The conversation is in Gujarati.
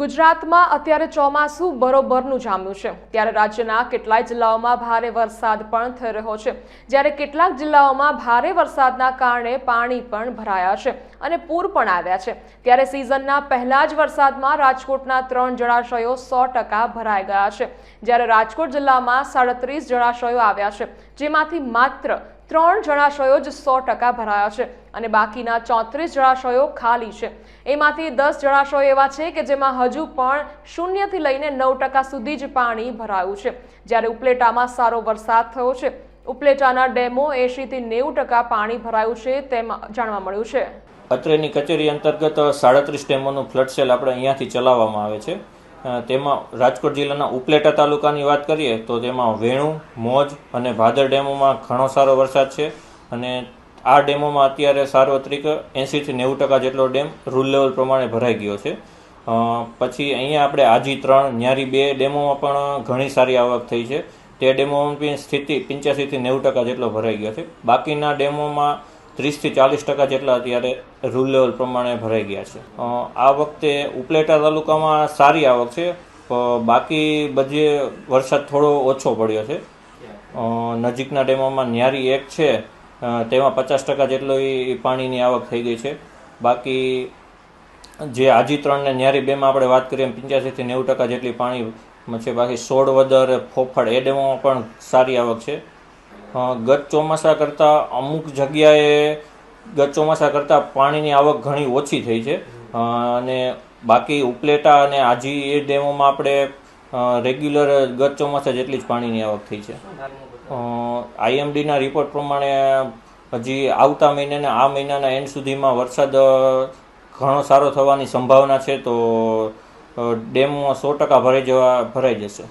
ગુજરાતમાં અત્યારે ચોમાસું બરોબરનું જામ્યું છે. ત્યારે રાજ્યના કેટલાય જિલ્લાઓમાં ભારે વરસાદ પણ થઈ રહ્યો છે. જ્યારે કેટલાક જિલ્લાઓમાં ભારે વરસાદના કારણે પાણી પણ ભરાયા છે અને પૂર પણ આવ્યા છે. ત્યારે સિઝનના પહેલા જ વરસાદમાં રાજકોટના ત્રણ જળાશયો સો ટકા ભરાઈ ગયા છે. જ્યારે રાજકોટ જિલ્લામાં સાડત્રીસ જળાશયો આવ્યા છે, જેમાંથી માત્ર ત્રણ જળાશયો જ સો ટકા ભરાયા છે અને બાકીના ચોત્રીસ જળાશયો ખાલી છે. એમાંથી દસ જળાશયો એવા છે કે જેમાં હજુ પણ શૂન્યથી લઈને નવ ટકા સુધી જ પાણી ભરાયું છે. જ્યારે ઉપલેટામાં સારો વરસાદ થયો છે. ઉપલેટાના ડેમો એંશીથી નેવું ટકા પાણી ભરાયું છે તેમ જાણવા મળ્યું છે. અત્રેની કચેરી અંતર્ગત સાડત્રીસ ડેમોનું ફ્લડ સેલ આપણે અહીંયાથી ચલાવવામાં આવે છે. તેમાં રાજકોટ જિલ્લાના ઉપલેટા તાલુકાની વાત કરીએ તો તેમાં વેણુ, મોજ અને ભાદર ડેમોમાં ઘણો સારો વરસાદ છે અને આ ડેમોમાં અત્યારે સાર્વત્રિક એંશીથી નેવું ટકા જેટલો ડેમ રૂલ લેવલ પ્રમાણે ભરાઈ ગયો છે. પછી અહીંયા આપણે આજી ત્રણ, ન્યારી બે ડેમોમાં પણ ઘણી સારી આવક થઈ છે. તે ડેમોમાં સ્થિતિ પંચ્યાસીથી નેવું ટકા જેટલો ભરાઈ ગયો છે. બાકીના ડેમોમાં ત્રીસથી ચાલીસ ટકા જેટલા અત્યારે રૂલ લેવલ પ્રમાણે ભરાઈ ગયા છે. આ વખતે ઉપલેટા તાલુકામાં સારી આવક છે બાકી બધે વરસાદ થોડો ઓછો પડ્યો છે. નજીકના ડેમોમાં ન્યારી એક છે તેમાં પચાસ ટકા જેટલો પાણીની આવક થઈ ગઈ છે. બાકી જે આજી ત્રણ ને ન્યારી બેમાં આપણે વાત કરીએ એમ પંચ્યાસીથી નેવું ટકા જેટલી પાણી છે, બાકી સોળ વદર ફોફળ એ ડેમોમાં પણ સારી આવક છે. ગત ચોમાસા કરતાં અમુક જગ્યાએ ગત ચોમાસા કરતાં પાણીની આવક ઘણી ઓછી થઈ છે. અને બાકી ઉપલેટા અને આજી એ ડેમોમાં આપણે રેગ્યુલર ગત ચોમાસા જેટલી જ પાણીની આવક થઈ છે. આઈએમડીના રિપોર્ટ પ્રમાણે હજી આવતા મહિનાને આ મહિનાના એન્ડ સુધીમાં વરસાદ ઘણો સારો થવાની સંભાવના છે તો અ, સો ટકા ભરાઈ જવા ભરાઈ જશે.